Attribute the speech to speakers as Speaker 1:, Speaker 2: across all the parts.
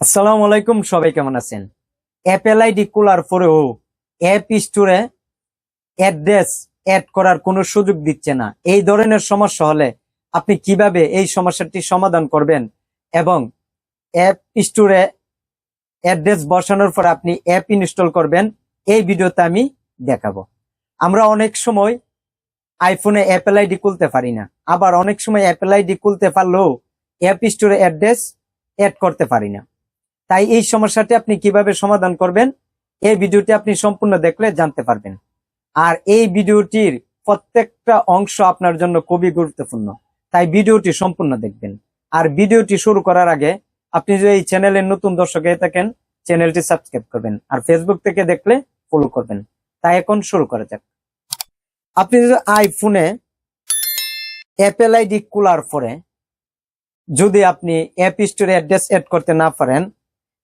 Speaker 1: আসসালামু আলাইকুম, সবাই কেমন আছেন? অ্যাপেল আইডি খোলার পরেও অ্যাপ স্টোরে অ্যাড্রেস অ্যাড করার কোনো সুযোগ দিচ্ছে না। এই ধরনের সমস্যা হলে আপনি কীভাবে এই সমস্যাটি সমাধান করবেন এবং অ্যাপ স্টোরে অ্যাড্রেস বসানোর পর আপনি অ্যাপ ইনস্টল করবেন, এই ভিডিওতে আমি দেখাবো। আমরা অনেক সময় আইফোনে অ্যাপেল আইডি খুলতে পারি না। আবার অনেক সময় অ্যাপেল আইডি খুলতে পারলেও অ্যাপ স্টোরে অ্যাড্রেস অ্যাড করতে পারি না। তাই এই সমস্যাটি আপনি কীভাবে সমাধান করবেন, এই ভিডিওটি আপনি সম্পূর্ণ দেখলে জানতে পারবেন। আর এই ভিডিওটির প্রত্যেকটা অংশ আপনার জন্য খুবই গুরুত্বপূর্ণ, তাই ভিডিওটি সম্পূর্ণ দেখবেন। আর ভিডিওটি শুরু করার আগে আপনি যদি এই চ্যানেলের নতুন দর্শক হয়ে থাকেন, চ্যানেলটি সাবস্ক্রাইব করবেন আর ফেসবুক থেকে দেখলে ফলো করবেন। তাই এখন শুরু করা যাক। আপনি যদি আইফোনে অ্যাপেল আইডি খোলার পরে যদি আপনি অ্যাপ স্টোরে অ্যাড্রেস এড করতে না পারেন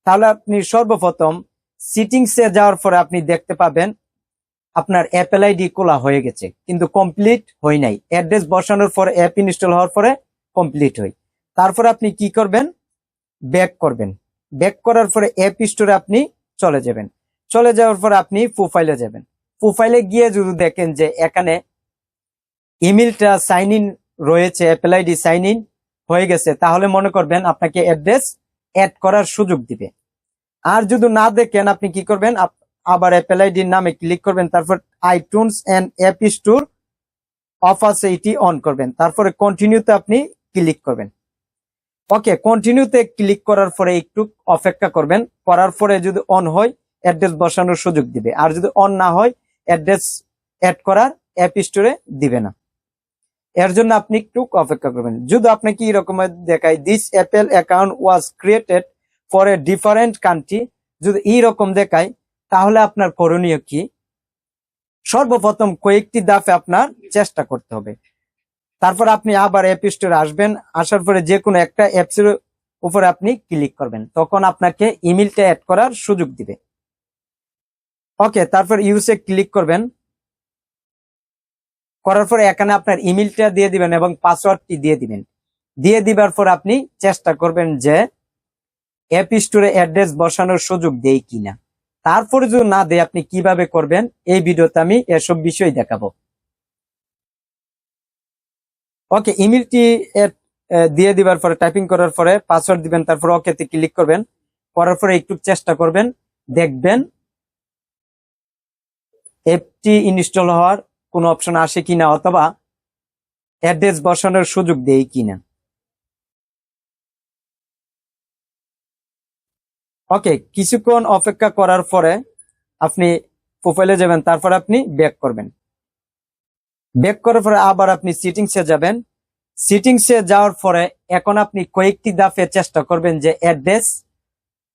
Speaker 1: তাহলে আপনি সর্বপ্রথম সিটিংসে যাওয়ার পরে আপনি দেখতে পাবেন আপনার অ্যাপেল আইডি খোলা হয়ে গেছে, কিন্তু কমপ্লিট হয় নাই। অ্যাড্রেস বসানোর পরে অ্যাপ ইনস্টল হওয়ার পরে কমপ্লিট হয়। তারপর আপনি কি করবেন? ব্যাক করবেন। ব্যাক করার পরে অ্যাপ স্টোরে আপনি চলে যাবেন। চলে যাওয়ার পরে আপনি প্রোফাইলে যাবেন। প্রোফাইলে গিয়ে যদি দেখেন যে এখানে ইমেলটা সাইন ইন রয়েছে অ্যাপেল আইডি সাইন ইন হয়ে গেছে, তাহলে মনে করবেন আপনাকে অ্যাড্রেস অ্যাড করার সুযোগ দিবে। আর যদি না দেখেন, আপনি কি করবেন? আবার অ্যাপেল আইডির নামে ক্লিক করবেন, তারপর iTunes and app store off আছে অন করবেন। তারপরে কন্টিনিউতে আপনি ক্লিক করবেন। ওকে কন্টিনিউতে ক্লিক করার পরে একটু অপেক্ষা করবেন। করার পরে যদি অন হয় অ্যাড্রেস বসানোর সুযোগ দিবে। আর যদি অন না হয় অ্যাড্রেস অ্যাড করার অ্যাপ স্টোরে দিবে না। এর জন্য আপনি একটু অপেক্ষা করবেন। যদি আপনাকে এরকম দেখায় this Apple account was created for a different country যদি এইরকম দেখায় তাহলে আপনার করণীয় কি? সর্বপ্রথম কয়েকটি দাফে আপনার চেষ্টা করতে হবে। তারপর আপনি আবার অ্যাপ স্টোরে আসবেন, আসার পরে যে কোনো একটা অ্যাপসের উপরে আপনি ক্লিক করবেন। তখন আপনাকে ইমেলটা অ্যাড করার সুযোগ দিবে। ওকে তারপর ইউসে ক্লিক করবেন। করার পরে এখানে আপনার ইমেলটা দিয়ে দিবেন এবং পাসওয়ার্ডটি দিয়ে দিবেন। দিয়ে দিবার পর আপনি চেষ্টা করবেন যে অ্যাপ স্টোরে অ্যাড্রেস বসানোর সুযোগ দেই কিনা। তারপরে যদি না দেয় আপনি কীভাবে করবেন? এই ভিডিওতে আমি এসব বিষয় দেখাবো। ওকে ইমেলটি দিয়ে দিবার পরে, টাইপিং করার পরে পাসওয়ার্ড দিবেন, তারপর ওকেতে ক্লিক করবেন। করার পরে একটু চেষ্টা করবেন, দেখবেন অ্যাপটি ইনস্টল হওয়ার কোনো অপশন আসে কিনা অথবা অ্যাড্রেস বসানোর সুযোগ দেয় কিনা। ওকে কিছুক্ষণ অপেক্ষা করার পরে আপনি প্রোফাইলে যাবেন, তারপর আপনি ব্যাক করবেন। ব্যাক করার পরে আবার আপনি সিটিংসে যাবেন। সিটিংসে যাওয়ার পরে এখন আপনি কয়েকটি দাফে চেষ্টা করবেন যে অ্যাড্রেস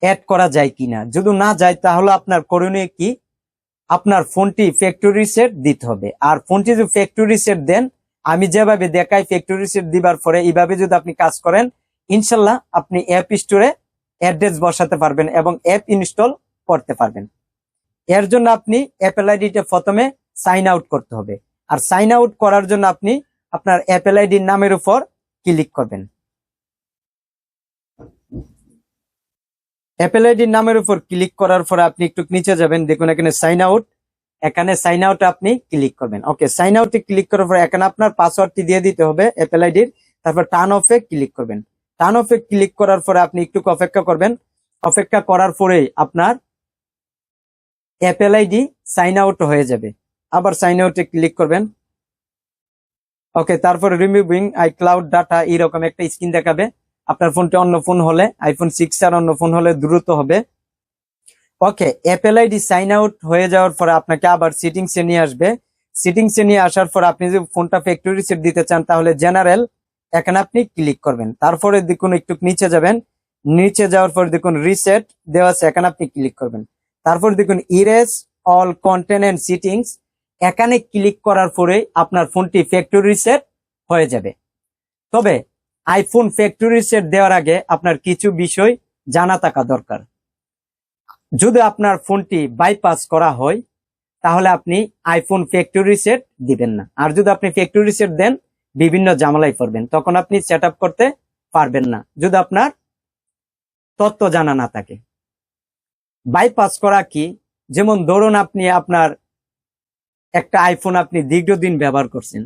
Speaker 1: অ্যাড করা যায় কিনা। যদি না যায়, তাহলে আপনার করণীয় কি? আপনার ফোনটি ফ্যাক্টরি সেট দিতে হবে। আর ফোনটি যদি ফ্যাক্টরি সেট দেন, আমি যেভাবে দেখাই ফ্যাক্টরি সেট দিবার পরে, এইভাবে যদি আপনি কাজ করেন, ইনশাল্লাহ আপনি অ্যাপ স্টোরে অ্যাড্রেস বসাতে পারবেন এবং অ্যাপ ইনস্টল করতে পারবেন। এর জন্য আপনি অ্যাপেল আইডিটা প্রথমে সাইন আউট করতে হবে। আর সাইন আউট করার জন্য আপনি আপনার অ্যাপেল আইডির নামের উপর ক্লিক করবেন। অ্যাপেল আইডির নামের উপর ক্লিক করার পরে আপনি একটু নিচে যাবেন, দেখুন এখানে সাইন আউট এখানে সাইন আউট আপনি ক্লিক করবেন। ওকে সাইন আউটে ক্লিক করার পরে এখানে আপনার পাসওয়ার্ডটি দিয়ে দিতে হবে অ্যাপেল আইডির তারপর টার্ন অফে ক্লিক করবেন। টার্ন অফে ক্লিক করার পরে আপনি একটু অপেক্ষা করবেন। অপেক্ষা করার পরেই আপনার অ্যাপেল আইডি সাইন আউট হয়ে যাবে। আবার সাইন আউটে ক্লিক করবেন। ওকে তারপরে রিমুভিং আই ক্লাউড ডাটা এরকম একটা স্ক্রিন দেখাবে। আপনার ফোনটি অন্য ফোন হলে আইফোন সিক্স আর অন্য ফোন হলে দ্রুত হবে। Okay Apple ID sign out হয়ে যাওয়ার পরে আপনাকে আবার সিটিংস নিয়ে আসবে। সিটিংস নিয়ে আসার পর আপনি যদি ফোনটা ফ্যাক্টরি সেট দিতে চান, তাহলে জেনারেল এখানে আপনি ক্লিক করবেন। তারপরে দেখুন একটু নিচে যাবেন। নিচে যাওয়ার পর দেখুন রিসেট দেওয়া আছে, এখানে আপনি ক্লিক করবেন। তারপর দেখুন ইরেজ অল কন্টেন্ট সিটিংস এখানে ক্লিক করার পরে আপনার ফোনটি ফ্যাক্টরি সেট হয়ে যাবে। তবে আইফোন ফ্যাক্টরি সেট দেওয়ার আগে আপনার কিছু বিষয় জানা থাকা দরকার। যদি আপনার ফোনটি বাইপাস করা হয়, তাহলে আপনি আইফোন ফ্যাক্টরি সেট দিবেন না। আর যদি আপনি ফ্যাক্টরি সেট দেন, বিভিন্ন জামালাই পড়বেন। তখন আপনি সেট করতে পারবেন না। যদি আপনার তথ্য জানা না থাকে। বাইপাস করা কি? যেমন ধরুন আপনি আপনার একটা আইফোন আপনি দীর্ঘদিন ব্যবহার করছেন।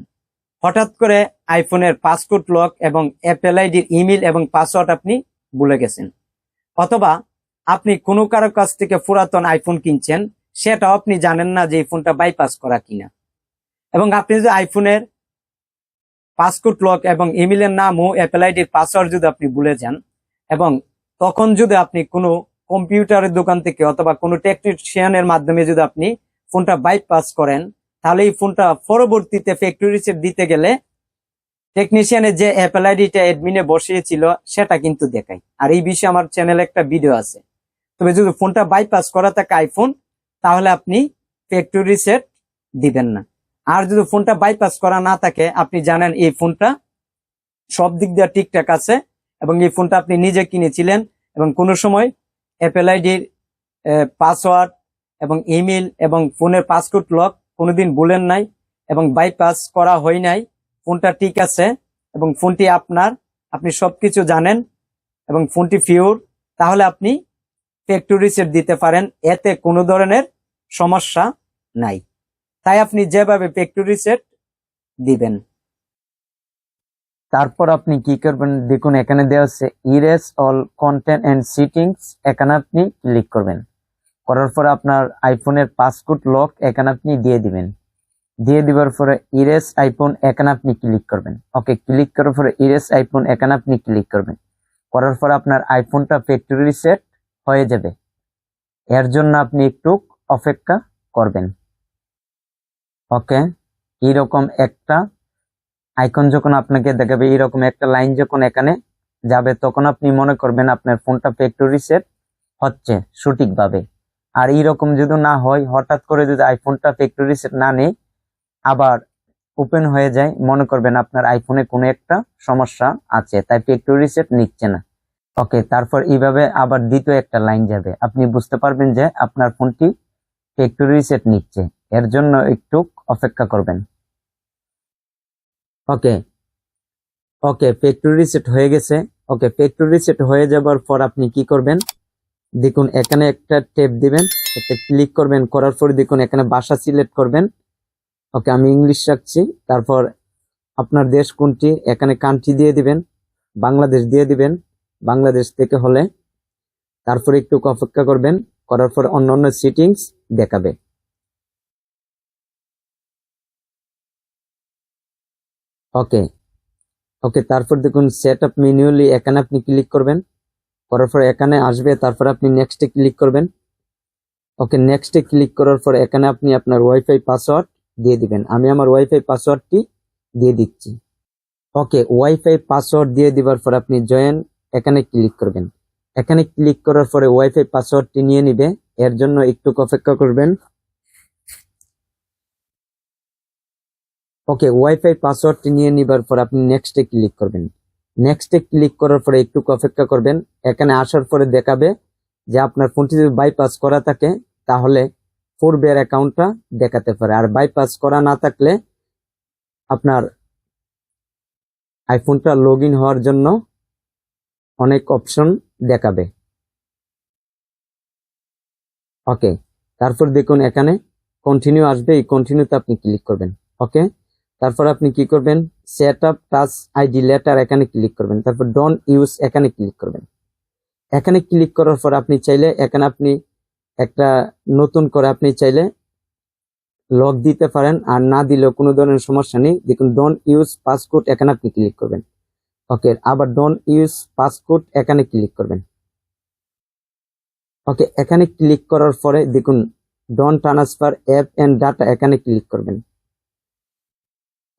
Speaker 1: হঠাৎ করে আইফোনের পাসকোড লক এবং অ্যাপেল আইডির ইমেল এবং পাসওয়ার্ড আপনি ভুলে গেছেন। অথবা আপনি কোনো কারও কাছ থেকে পুরাতন আইফোন কিনছেন, সেটাও আপনি জানেন না যে এই ফোনটা বাইপাস করা কিনা। এবং আপনি যদি আইফোনের পাসকোড লক এবং ইমেলের নাম ও অ্যাপেল আইডির পাসওয়ার্ড যদি আপনি ভুলে যান এবং তখন যদি আপনি কোনো কম্পিউটারের দোকান থেকে অথবা কোনো টেকনিশিয়ানের মাধ্যমে যদি আপনি ফোনটা বাইপাস করেন তাহলে এই ফোনটা পরবর্তীতে ফ্যাক্টরি রিসেট দিতে গেলে টেকনিশিয়ানের যে অ্যাপেল আইডিটা অ্যাডমিনে বসিয়েছিল, সেটা কিন্তু দেখাই। আর এই বিষয়ে আমার চ্যানেলে একটা ভিডিও আছে। তবে যদি ফোনটা বাইপাস করা থাকে আইফোন তাহলে আপনি ফ্যাক্টরি রিসেট দিবেন না। আর যদি ফোনটা বাইপাস করা না থাকে, আপনি জানেন এই ফোনটা সব দিক দিয়ে ঠিকঠাক আছে এবং এই ফোনটা আপনি নিজে কিনেছিলেন এবং কোনো সময় অ্যাপেল আইডির পাসওয়ার্ড এবং ইমেল এবং ফোনের পাসকোড লক কোনোদিন বলেন নাই এবং বাইপাস করা হয় নাই। ফোনটা ঠিক আছে এবং ফোনটি আপনার, আপনি সবকিছু জানেন এবং ফোনটি ফিউর তাহলে আপনি ফ্যাক্টরি দিতে পারেন। এতে কোনো ধরনের সমস্যা নাই। তাই আপনি যেভাবে ফ্যাক্টরি রিসেট দিবেন। তারপর আপনি কি করবেন? দেখুন, এখানে দেওয়া আছে erase all content and settings এখানে আপনি ক্লিক করবেন। করার পর আপনার আইফোনের পাসকোড লক এখানে আপনি দিয়ে দিবেন। দিয়ে দেওয়ার পরে ইরেস আইফোন এখানে আপনি ক্লিক করবেন। ওকে ক্লিক করার পরে ইরেস আইফোন এখানে আপনি ক্লিক করবেন। করার পরে আপনার আইফোনটা ফ্যাক্টরি রিসেট হয়ে যাবে। এর জন্য আপনি একটু অপেক্ষা করবেন। ওকে এইরকম একটা আইকন যখন আপনাকে দেখাবে এরকম একটা লাইন যখন এখানে যাবে, তখন আপনি মনে করবেন আপনার ফোনটা ফ্যাক্টরি রিসেট হচ্ছে সঠিকভাবে। আর এইরকম যদি না হয়, হঠাৎ করে যদি আইফোনটা ফ্যাক্টরি রিসেট না নেই, আবার ওপেন হয়ে যায়, মনে করবেন আপনার আইফোনে কোনো একটা সমস্যা আছে, তাই ফ্যাক্টরি রিসেট নিচ্ছে না। ওকে তারপর এইভাবে আবার দ্বিতীয় একটা লাইন যাবে। আপনি বুঝতে পারবেন যে আপনার ফোনটি ফ্যাক্টরি রিসেট নিচ্ছে। এর জন্য একটু অপেক্ষা করবেন। ওকে ওকে ফ্যাক্টরি রিসেট হয়ে গেছে। ওকে ফ্যাক্টরি রিসেট হয়ে যাবার পর আপনি কি করবেন? দেখুন, এখানে একটা টেপ দিবেন, একটা ক্লিক করবেন, করার পরে দেখুন, এখানে ভাষা সিলেক্ট করবেন। ওকে, আমি ইংলিশ রাখছি। তারপর আপনার দেশ কোনটি? এখানে কান্ট্রি দিয়ে দিবেন, বাংলাদেশ দিয়ে দিবেন, বাংলাদেশ থেকে হলে। তারপরে একটু অপেক্ষা করবেন, করার পর অন্য অন্য সিটিংস দেখাবে। ওকে ওকে, তারপর দেখুন সেট আপ ম্যানুয়ালি এখানে আপনি ক্লিক করবেন। করার পর এখানে আসবে, তারপর আপনি নেক্সটে ক্লিক করবেন। ওকে নেক্সটে ক্লিক করার পর এখানে আপনি আপনার ওয়াইফাই পাসওয়ার্ড দিয়ে দিবেন। আমি আমার ওয়াইফাই পাসওয়ার্ডটি দিয়ে দিচ্ছি। ওকে ওয়াইফাই পাসওয়ার্ড দিয়ে দিবার পর আপনি জয়েন এখানে ক্লিক করবেন। এখানে ক্লিক করার পরে ওয়াইফাই পাসওয়ার্ডটি নিয়ে নিবে। এর জন্য একটু অপেক্ষা করবেন। ওকে ওয়াইফাই পাসওয়ার্ডটি নিয়ে নিবার পর আপনি নেক্সটে ক্লিক করবেন। নেক্সটে ক্লিক করার পরে একটু অপেক্ষা করবেন। এখানে আসার পরে দেখাবে যে আপনার ফোনটি যদি বাইপাস করা থাকে, তাহলে ফোর পূর্বের অ্যাকাউন্টটা দেখাতে পারে। আর বাইপাস করা না থাকলে আপনার আইফোনটা লগ হওয়ার জন্য অনেক অপশন দেখাবে। ওকে তারপর দেখুন এখানে কন্টিনিউ আসবে। এই কন্টিনিউতে আপনি ক্লিক করবেন। ওকে তারপর আপনি কি করবেন? Set up touch ID later এখানে ক্লিক করবেন। তারপর ডন ইউজ এখানে ক্লিক করবেন। এখানে ক্লিক করার পর আপনি চাইলে এখানে আপনি একটা নতুন করে আপনি চাইলে লক দিতে পারেন আর না দিলেও কোনো ধরনের সমস্যা নেই। দেখুন ডন ইউজ পাসকোড এখানে আপনি ক্লিক করবেন। ওকে আবার ডন ইউজ পাসকোড এখানে ক্লিক করবেন। ওকে এখানে ক্লিক করার পরে দেখুন don't transfer app and data এখানে ক্লিক করবেন।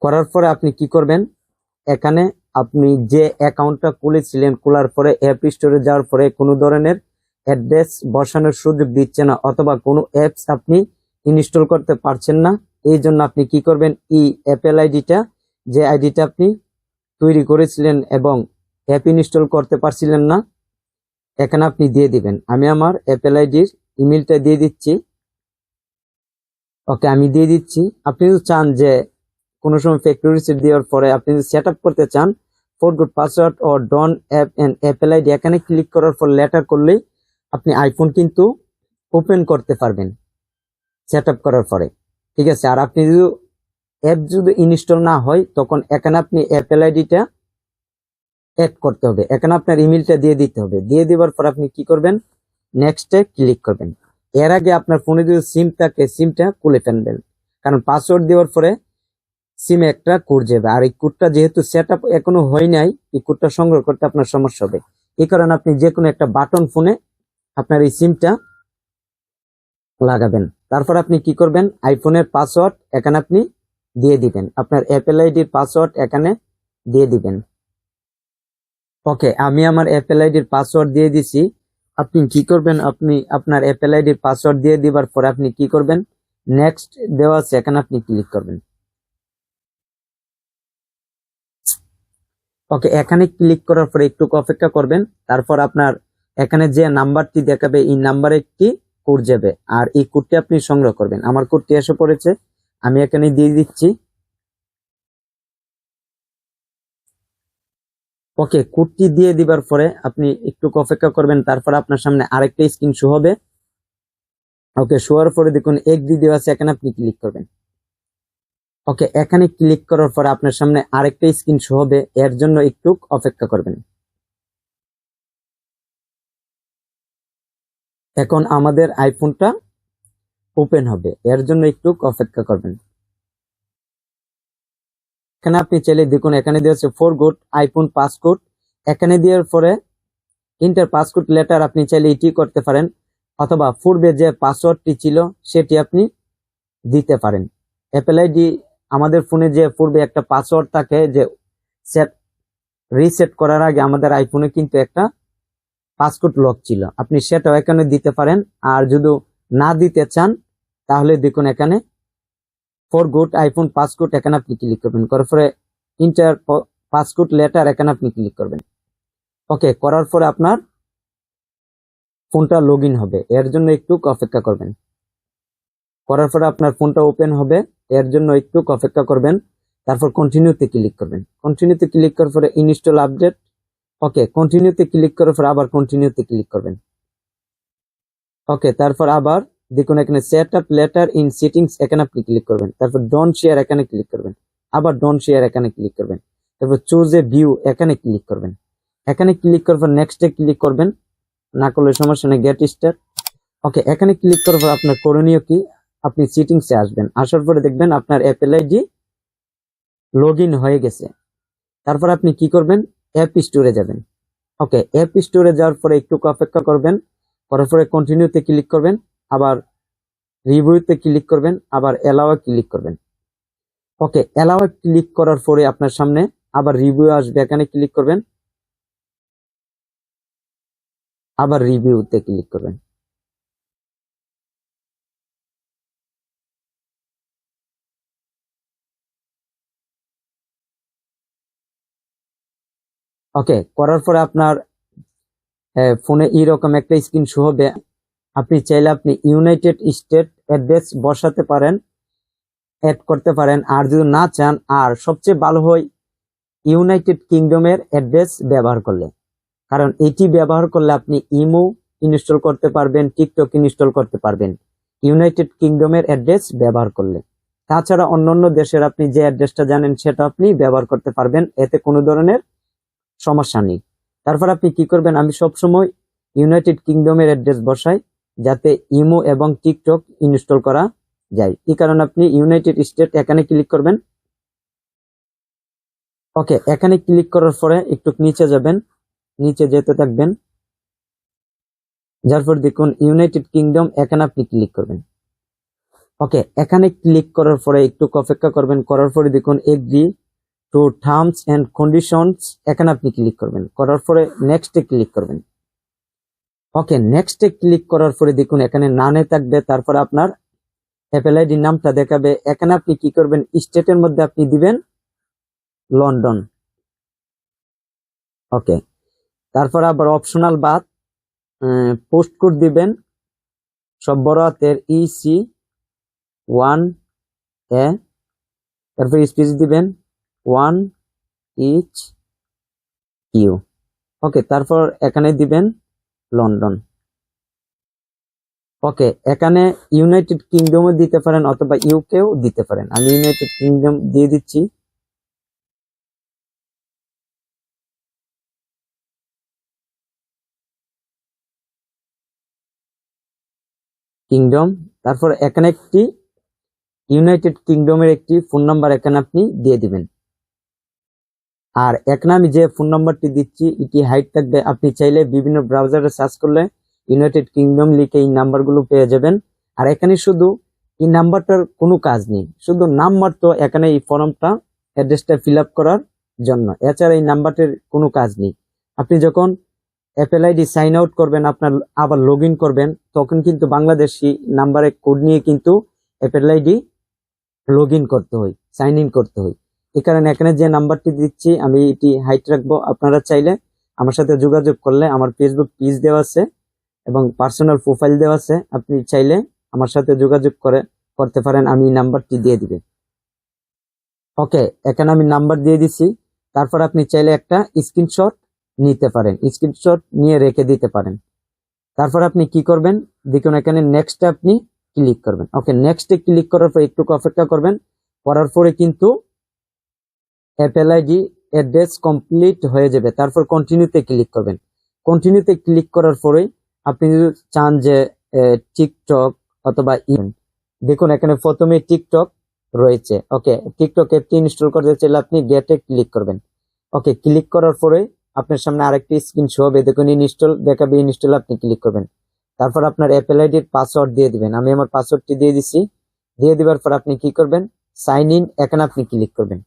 Speaker 1: করার পরে আপনি কি করবেন? এখানে আপনি যে অ্যাকাউন্টটা খুলেছিলেন, খোলার পরে অ্যাপ স্টোরে যাওয়ার পরে কোনো ধরনের অ্যাড্রেস বসানোর সুযোগ দিচ্ছে না অথবা কোনো অ্যাপস আপনি ইনস্টল করতে পারছেন না। এই জন্য আপনি কি করবেন? ই অ্যাপেল আইডিটা যে আইডিটা আপনি তৈরি করেছিলেন এবং অ্যাপ ইনস্টল করতে পারছিলেন না, এখানে আপনি দিয়ে দিবেন। আমি আমার অ্যাপেল আইডির ইমেলটা দিয়ে দিচ্ছি। ওকে, আমি দিয়ে দিচ্ছি। আপনি যদি চান যে কোনো সময় ফ্যাক্টরি রিসেট দেওয়ার পরে আপনি যদি সেট করতে চান forgot password O don't app and Apple ID এখানে ক্লিক করার পর লেটার করলেই আপনি আইফোন কিন্তু ওপেন করতে পারবেন সেট করার পরে। ঠিক আছে, আর আপনি যদি অ্যাপ যদি ইনস্টল না হয়, তখন এখানে আপনি অ্যাপেল আইডিটা অ্যাড করতে হবে। এখানে আপনার ইমেলটা দিয়ে দিতে হবে। দিয়ে দেওয়ার পর আপনি কি করবেন? নেক্সটে ক্লিক করবেন। এর আগে আপনার ফোনে যদি সিম থাকে সিমটা খুলে ফেলবেন। কারণ পাসওয়ার্ড দেওয়ার পরে সিমে একটা কোড যাবে। আর এই কোডটা যেহেতু সেট আপ এখনও হয় নাই, এই কোডটা সংগ্রহ করতে আপনার সমস্যা হবে। এই কারণে আপনি যে কোনো একটা বাটন ফোনে আপনার এই সিমটা লাগাবেন। তারপর আপনি কি করবেন? আইফোনের পাসওয়ার্ড এখানে আপনি দিয়ে দিবেন। আপনার অ্যাপেল আইডির পাসওয়ার্ড এখানে দিয়ে দিবেন। ওকে আমি আমার অ্যাপেল আইডির পাসওয়ার্ড দিয়ে দিছি। আপনি কি করবেন? আপনি আপনার অ্যাপেল আইডির পাসওয়ার্ড দিয়ে দিবার পরে আপনি কি করবেন? নেক্সট দেওয়া আছে, এখানে আপনি ক্লিক করবেন। ওকে এখানে ক্লিক করার পরে একটু অপেক্ষা করবেন, তারপর আপনার এখানে যে নাম্বারটি দেখাবে, এই নাম্বারে একটি কোড যাবে, আর এই কোডটি আপনি সংগ্রহ করবেন। আমার কোডটি এসে পড়েছে, আমি এখানে দিয়ে দিচ্ছি। ওকে কোডটি দিয়ে দিবার পরে আপনি একটু অপেক্ষা করবেন, তারপর আপনার সামনে আরেকটা স্ক্রিন শো হবে। ওকে শোয়ার পরে দেখুন এগ্রি দেওয়া আছে, এখানে আপনি ক্লিক করবেন। ওকে, এখানে ক্লিক করার পরে আপনার সামনে আরেকটা স্ক্রিন শো হবে, এর জন্য একটু অপেক্ষা করবেন। এখন আমাদের আইফোনটা ওপেন হবে, এর জন্য একটু অপেক্ষা করবেন। এখানে আপনি চাইলে দেখুন, এখানে দেওয়া আছে ফোর গুড আইফোন পাসকোড এখানে দেওয়ার পরে ইন্টার পাসকোড লেটার আপনি চাইলে এটি করতে পারেন, অথবা পূর্বে যে পাসওয়ার্ডটি ছিল, সেটি আপনি দিতে পারেন। অ্যাপেল আইডি আমাদের ফোনে যে পূর্বে একটা পাসওয়ার্ড থাকে যে সেট রিসেট করার আগে আমাদের আইফোনে কিন্তু একটা পাসকোড লক ছিল। আপনি সেটাও এখানে দিতে পারেন। আর যদি না দিতে চান, তাহলে দেখুন এখানে ফর গুড আইফোন পাসকোড এখানে আপনি ক্লিক করবেন। করার পরে ইন্টার পাসকোড লেটার এখানে আপনি ক্লিক করবেন। ওকে করার পরে আপনার ফোনটা লগ হবে। এর জন্য একটু অপেক্ষা করবেন। করার পরে আপনার ফোনটা ওপেন হবে। এর জন্য একটু অপেক্ষা করবেন। তারপর কন্টিনিউতে ক্লিক করবেন। কন্টিনিউতে ক্লিক করার পরে ইনস্টল আপডেট ওকে কন্টিনিউতে ক্লিক করার পর আবার কন্টিনিউতে ক্লিক করবেন। ওকে তারপর আবার দেখুন এখানে set up later in settings এখানে আপনি ক্লিক করবেন। তারপর ডন শেয়ার এখানে ক্লিক করবেন। আবার ডন শেয়ার এখানে ক্লিক করবেন। তারপর চুজ এ ভিউ এখানে ক্লিক করবেন। এখানে ক্লিক করার পর নেক্সটে ক্লিক করবেন। না করলে সমস্যা নেই গেট স্টার্ট ওকে এখানে ক্লিক করার পর আপনার করণীয় কি? আপনি সেটিংসে আসবেন। আসার পরে দেখবেন আপনার অ্যাপেল আইডি লগ হয়ে গেছে। তারপর আপনি কি করবেন? অ্যাপ স্টোরে যাবেন। ওকে অ্যাপ স্টোরে যাওয়ার পরে একটু অপেক্ষা করবেন। করার পরে কন্টিনিউতে ক্লিক করবেন। আবার রিভিউতে ক্লিক করবেন। আবার অ্যালাওয়ে ক্লিক করবেন। ওকে অ্যালাওয়ে ক্লিক করার পরে আপনার সামনে আবার রিভিউ আসবে। এখানে ক্লিক করবেন। আবার রিভিউতে ক্লিক করবেন। ওকে করার পরে আপনার ফোনে এইরকম একটা স্ক্রিন শো হবে। আপনি চাইলে আপনি ইউনাইটেড স্টেট অ্যাড্রেস বসাতে পারেন অ্যাড করতে পারেন, আর যদি না চান, আর সবচেয়ে ভালো হয় ইউনাইটেড কিংডমের অ্যাড্রেস ব্যবহার করলে। কারণ এটি ব্যবহার করলে আপনি ইমো ইনস্টল করতে পারবেন টিকটক ইনস্টল করতে পারবেন ইউনাইটেড কিংডমের অ্যাড্রেস ব্যবহার করলে। তাছাড়া অন্যান্য দেশের আপনি যে অ্যাড্রেসটা জানেন, সেটা আপনি ব্যবহার করতে পারবেন। এতে কোনো ধরনের সমস্যা নেই। তারপর আপনি কি করবেন, আমি সবসময় ইউনাইটেড কিংডমের অ্যাড্রেস বসাই, যাতে ইমো এবং টিকটক ইনস্টল করা যায়। এই কারণে আপনি ইউনাইটেড স্টেট এখানে ক্লিক করবেন। ওকে এখানে ক্লিক করার পরে একটু নিচে যাবেন, নিচে যেতে থাকবেন। যার পর দেখুন ইউনাইটেড কিংডম এখানে আপনি ক্লিক করবেন। ওকে এখানে ক্লিক করার পরে একটু অপেক্ষা করবেন, করার পরে দেখুন agree to terms and conditions এখানে আপনি ক্লিক করবেন। করার পরে নেক্সটে ক্লিক করবেন। ওকে নেক্সটে ক্লিক করার পরে দেখুন, এখানে নানে থাকবে, তারপর আপনার অ্যাপেল আইডি নামটা দেখাবে। এখানে আপনি কি করবেন স্টেটের মধ্যে আপনি দিবেন লন্ডন ওকে তারপর আবার অপশনাল বাদ পোস্ট কোড দিবেন। সব বড় হাতের ইসি ওয়ান এ তারপর স্পেস দিবেন। One each
Speaker 2: you. ওকে, তারপর এখানে দিবেন লন্ডন। ওকে, এখানে ইউনাইটেড কিংডমও দিতে পারেন অথবা ইউকেও দিতে পারেন। আমি ইউনাইটেড কিংডম দিয়ে দিচ্ছি। কিংডম, তারপর এখানে একটি ইউনাইটেড কিংডমের একটি ফোন নাম্বার এখানে আপনি দিয়ে দিবেন। আর এখানে আমি যে ফোন নাম্বারটি দিচ্ছি, এটি হাইট থাকবে। আপনি চাইলে বিভিন্ন ব্রাউজারে সার্চ করলে ইউনাইটেড কিংডম লিখে এই নাম্বারগুলো পেয়ে যাবেন। আর এখানে শুধু এই নাম্বারটার কোনো কাজ নেই। শুধু নাম্বার তো এখানে এই ফর্মটা অ্যাড্রেসটা ফিল করার জন্য। এছাড়া এই নাম্বারটির কোনো কাজ নেই। আপনি যখন অ্যাপেল আইডি সাইন আউট করবেন, আপনার আবার লগ করবেন, তখন কিন্তু বাংলাদেশি নাম্বারে কোড নিয়ে কিন্তু অ্যাপেল আইডি লগ করতে হয় সাইন ইন করতে হয়। কারণে এখানে যে নাম্বারটি দিচ্ছি, আমি এটি হাইট রাখব। আপনারা চাইলে আমার সাথে যোগাযোগ করলে আমার ফেসবুক পেজ দেওয়া আছে এবং পার্সোনাল প্রোফাইল দেওয়া আছে। আপনি চাইলে আমার সাথে যোগাযোগ করে, করতে পারেন। আমি নাম্বারটি দিয়ে দিবে। ওকে এখানে আমি নাম্বার দিয়ে দিছি। তারপর আপনি চাইলে একটা স্ক্রিনশট নিতে পারেন। স্ক্রিনশট নিয়ে রেখে দিতে পারেন। তারপর আপনি কি করবেন? দেখুন, এখানে নেক্সট আপনি ক্লিক করবেন। ওকে নেক্সটে ক্লিক করার পর একটু অপেক্ষা করবেন। করার পরে কিন্তু অ্যাপেল আইডি অ্যাড্রেস কমপ্লিট হয়ে যাবে। তারপর কন্টিনিউতে ক্লিক করবেন। কন্টিনিউতে ক্লিক করার পরে আপনি যদি চান যে টিকটক অথবা ইন দেখুন এখানে প্রথমে টিকটক রয়েছে। ওকে টিকটক অ্যাপটি ইনস্টল করতে চাইলে আপনি গেটে ক্লিক করবেন। ওকে ক্লিক করার পরে আপনার সামনে আরেকটি স্ক্রিন শো হবে। দেখুন ইনস্টল দেখাবে ইনস্টল আপনি ক্লিক করবেন। তারপর আপনার অ্যাপেল আইডির পাসওয়ার্ড দিয়ে দিবেন। আমি আমার পাসওয়ার্ডটি দিয়ে দিছি। দিয়ে দেওয়ার পর আপনি কি করবেন? সাইন ইন এখানে আপনি ক্লিক করবেন।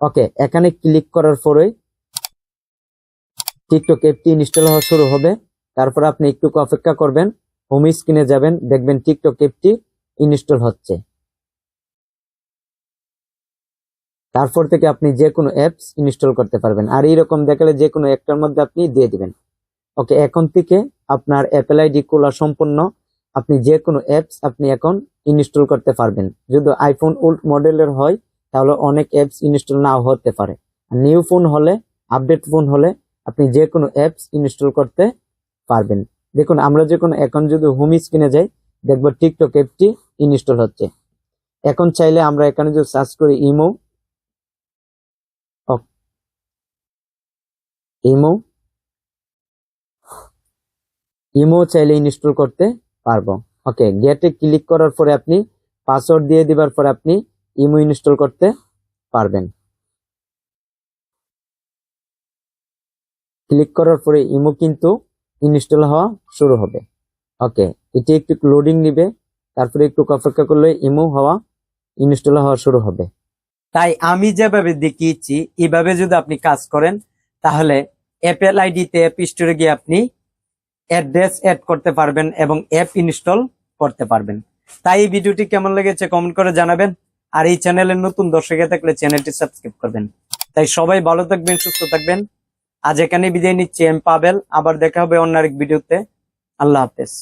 Speaker 2: ওকে, এখানে ক্লিক করার পরে টিকটক অ্যাপটি ইনস্টল হওয়া শুরু হবে। তারপর আপনি একটু অপেক্ষা করবেন, হোম স্ক্রিনে যাবেন, দেখবেন টিকটক অ্যাপটি ইনস্টল হচ্ছে। তারপর থেকে আপনি যে কোনো অ্যাপস ইনস্টল করতে পারবেন, আর এইরকম দেখালে যে কোনো একটার মধ্যে আপনি দিয়ে দিবেন। ওকে, এখন থেকে আপনার অ্যাপেল আইডি খোলা সম্পূর্ণ, আপনি যে কোনো অ্যাপস আপনি এখন ইনস্টল করতে পারবেন। যদি আইফোন ওল্ড মডেলের হয় তাহলে অনেক অ্যাপস ইনস্টল নাও হতে পারে। নিউ ফোন হলে আপডেট ফোন হলে আপনি যে কোনো অ্যাপস ইনস্টল করতে পারবেন। দেখুন, আমরা যে কোনো এখন যদি হোম স্ক্রিনে যাই, দেখব টিকটক অ্যাপটি ইনস্টল হচ্ছে। এখন চাইলে আমরা এখানে যদি সার্চ করি ইমো ইমো ইমো চাইলে ইনস্টল করতে পারব। ওকে গেটে ক্লিক করার পরে আপনি পাসওয়ার্ড দিয়ে দিবার পরে আপনি ইমো ইনস্টল করতে পারবেন। ক্লিক করার পরে ইমো কিন্তু ইনস্টল হওয়া শুরু হবে। ওকে, এটি একটু লোডিং নিবে, তারপরে একটু অপেক্ষা করলে ইমো হওয়া ইনস্টল হওয়া শুরু হবে।
Speaker 1: তাই আমি যেভাবে দেখিয়েছি, এভাবে যদি আপনি কাজ করেন, তাহলে অ্যাপেল আইডিতে অ্যাপ স্টোরে গিয়ে আপনি অ্যাড্রেস অ্যাড করতে পারবেন এবং অ্যাপ ইনস্টল করতে পারবেন। তাই এই ভিডিওটি কেমন লেগেছে কমেন্ট করে জানাবেন। আর এই চ্যানেলের নতুন দর্শকে থাকলে চ্যানেলটি সাবস্ক্রাইব করবেন। তাই সবাই ভালো থাকবেন, সুস্থ থাকবেন। আজ এখানে বিদায় নিচ্ছি এম পাবেল। আবার দেখা হবে অন্য আরেক ভিডিওতে। আল্লাহ হাফেজ।